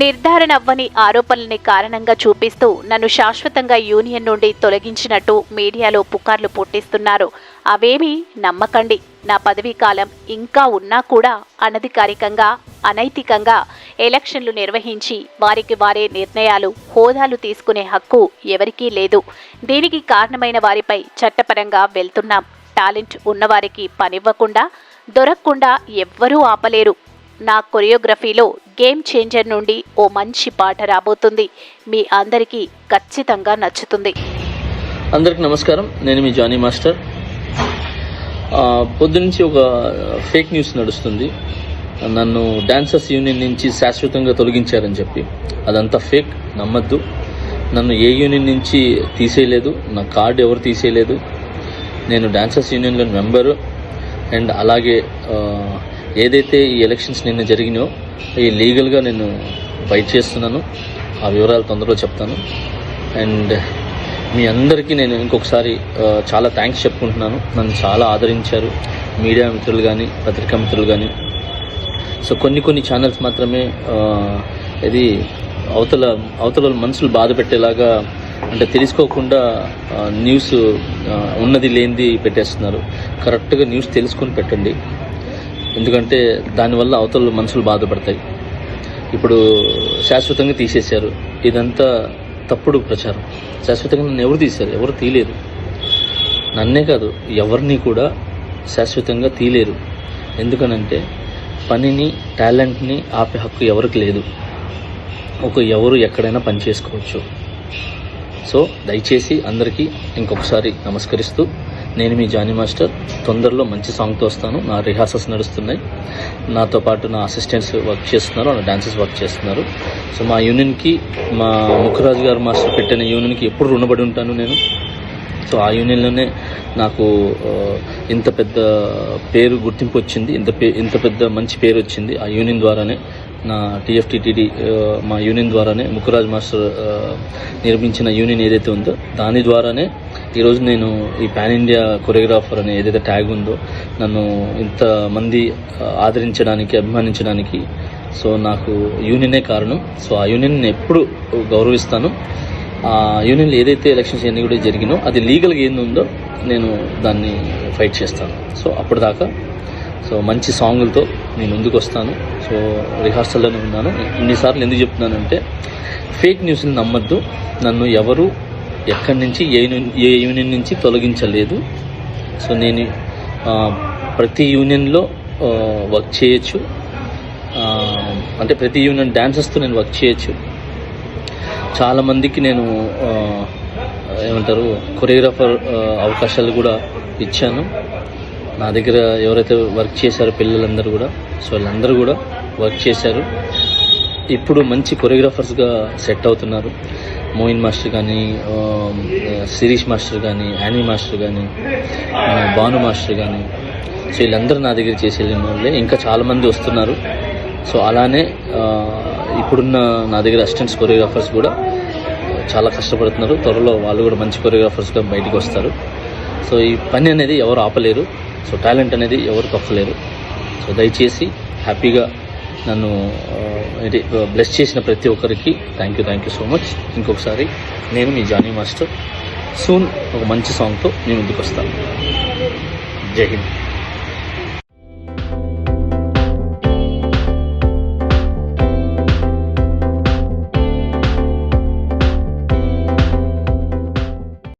నిర్ధారణ అవ్వని ఆరోపణల్ని కారణంగా చూపిస్తూ నన్ను శాశ్వతంగా యూనియన్ నుండి తొలగించినట్టు మీడియాలో పుకార్లు పుట్టిస్తున్నారు. అవేమీ నమ్మకండి. నా పదవీ కాలం ఇంకా ఉన్నా కూడా అనధికారికంగా అనైతికంగా ఎలక్షన్లు నిర్వహించి వారికి వారే నిర్ణయాలు హోదాలు తీసుకునే హక్కు ఎవరికీ లేదు. దీనికి కారణమైన వారిపై చట్టపరంగా వెళ్తున్నాం. టాలెంట్ ఉన్నవారికి పనివ్వకుండా దొరకకుండా ఎవ్వరూ ఆపలేరు. నా కొరియోగ్రఫీలో గేమ్ చేంజర్ నుండి ఓ మంచి పాట రాబోతుంది. మీ అందరికీ ఖచ్చితంగా నచ్చుతుంది. అందరికి నమస్కారం. నేను మీ జానీ మాస్టర్. పొద్దునుంచి ఒక ఫేక్ న్యూస్ నడుస్తుంది. నన్ను డాన్సర్స్ యూనియన్ నుంచి శాశ్వతంగా తొలగించారని చెప్పి. అదంతా ఫేక్ నమ్మద్దు. నన్ను ఏ యూనియన్ నుంచి తీసేయలేదు నా కార్డు ఎవరు తీసేయలేదు. నేను డాన్సర్స్ యూనియన్లో మెంబరు. అండ్ అలాగే ఏదైతే ఈ ఎలక్షన్స్ నిన్న జరిగినాయో ఈ లీగల్గా నేను ఫైట్ చేస్తున్నాను. ఆ వివరాలు తొందరలో చెప్తాను. అండ్ మీ అందరికీ నేను ఇంకొకసారి చాలా థ్యాంక్స్ చెప్పుకుంటున్నాను. నన్ను చాలా ఆదరించారు. మీడియా మిత్రులు కానీ పత్రికా మిత్రులు కానీ సో కొన్ని కొన్ని ఛానల్స్ మాత్రమే ఇది అవతల అవతల మనసులు బాధ పెట్టేలాగా అంటే తెలుసుకోకుండా న్యూస్ ఉన్నది లేనిది పెట్టేస్తున్నారు. కరెక్ట్గా న్యూస్ తెలుసుకొని పెట్టండి. ఎందుకంటే దానివల్ల అవతల మనసులు బాధపడతాయి. ఇప్పుడు శాశ్వతంగా తీసేశారు. ఇదంతా తప్పుడు ప్రచారం. శాశ్వతంగా నన్ను ఎవరు తీశారు? ఎవరు తీయలేరు నన్నే కాదు ఎవరిని కూడా శాశ్వతంగా తీయలేరు ఎందుకనంటే పనిని టాలెంట్ని ఆపే హక్కు ఎవరికి లేదు. ఒక ఎవరు ఎక్కడైనా పని చేసుకోవచ్చు. సో దయచేసి అందరికీ ఇంకొకసారి నమస్కరిస్తూ నేను మీ జానీ మాస్టర్. తొందరలో మంచి సాంగ్తో వస్తాను. నా రిహార్సల్స్ నడుస్తున్నాయి. నాతో పాటు నా అసిస్టెంట్స్ వర్క్ చేస్తున్నారు. నా డాన్సర్స్ వర్క్ చేస్తున్నారు. సో మా యూనియన్కి మా ముఖరాజు గారు మాస్టర్ పెట్టిన యూనియన్కి ఎప్పుడు రుణపడి ఉంటాను నేను. సో ఆ యూనియన్లోనే నాకు ఇంత పెద్ద పేరు గుర్తింపు వచ్చింది. ఇంత పే ఇంత పెద్ద మంచి పేరు వచ్చింది. ఆ యూనియన్ ద్వారానే నా టీఎఫ్టీటీడీ మా యూనియన్ ద్వారానే ముఖరాజ్ మాస్టర్ నిర్మించిన యూనియన్ ఏదైతే ఉందో దాని ద్వారానే ఈరోజు నేను ఈ పాన్ ఇండియా కొరియోగ్రాఫర్ అనే ఏదైతే ట్యాగ్ ఉందో నన్ను ఇంతమంది ఆదరించడానికి అభిమానించడానికి సో నాకు యూనియనే కారణం. సో ఆ యూనియన్ ఎప్పుడు గౌరవిస్తాను. ఆ యూనియన్లు ఏదైతే ఎలక్షన్స్ ఎన్ని కూడా జరిగినో అది లీగల్గా ఏంది ఉందో నేను దాన్ని ఫైట్ చేస్తాను. సో అప్పటిదాకా సో మంచి సాంగులతో నేను ముందుకు వస్తాను. సో రిహార్సల్లోనే ఉన్నాను. ఇన్నిసార్లు ఎందుకు చెప్తున్నానంటే ఫేక్ న్యూస్ని నమ్మద్దు. నన్ను ఎవరు ఎక్కడి నుంచి ఏ ఏ యూనియన్ నుంచి తొలగించలేదు. సో నేను ప్రతి యూనియన్లో వర్క్ చేయొచ్చు. అంటే ప్రతి యూనియన్ డ్యాన్సర్స్తో నేను వర్క్ చేయొచ్చు. చాలామందికి నేను ఏమంటారు కొరియోగ్రాఫర్ అవకాశాలు కూడా ఇచ్చాను. నా దగ్గర ఎవరైతే వర్క్ చేశారో పిల్లలందరూ కూడా సో వాళ్ళందరూ కూడా వర్క్ చేశారు. ఇప్పుడు మంచి కొరియోగ్రాఫర్స్గా సెట్ అవుతున్నారు. మోయిన్ మాస్టర్ కానీ శిరీష్ మాస్టర్ కానీ యానీ మాస్టర్ కానీ భాను మాస్టర్ కానీ సో వీళ్ళందరూ నా దగ్గర చేసి వాళ్ళే. ఇంకా చాలామంది వస్తున్నారు. సో అలానే ఇప్పుడున్న నా దగ్గర అసిస్టెంట్స్ కొరియోగ్రాఫర్స్ కూడా చాలా కష్టపడుతున్నారు. త్వరలో వాళ్ళు కూడా మంచి కొరియోగ్రాఫర్స్గా బయటకు వస్తారు. సో ఈ పని అనేది ఎవరు ఆపలేరు. సో టాలెంట్ అనేది ఎవరు తొక్కలేరు సో దయచేసి హ్యాపీగా నన్ను బ్లెస్ చేసిన ప్రతి ఒక్కరికి thank you thank you so much ఇంకొకసారి నేను మీ జానీ మాస్టర్. సూన్ ఒక మంచి సాంగ్తో నేను ముందుకు వస్తాను జై హింద్.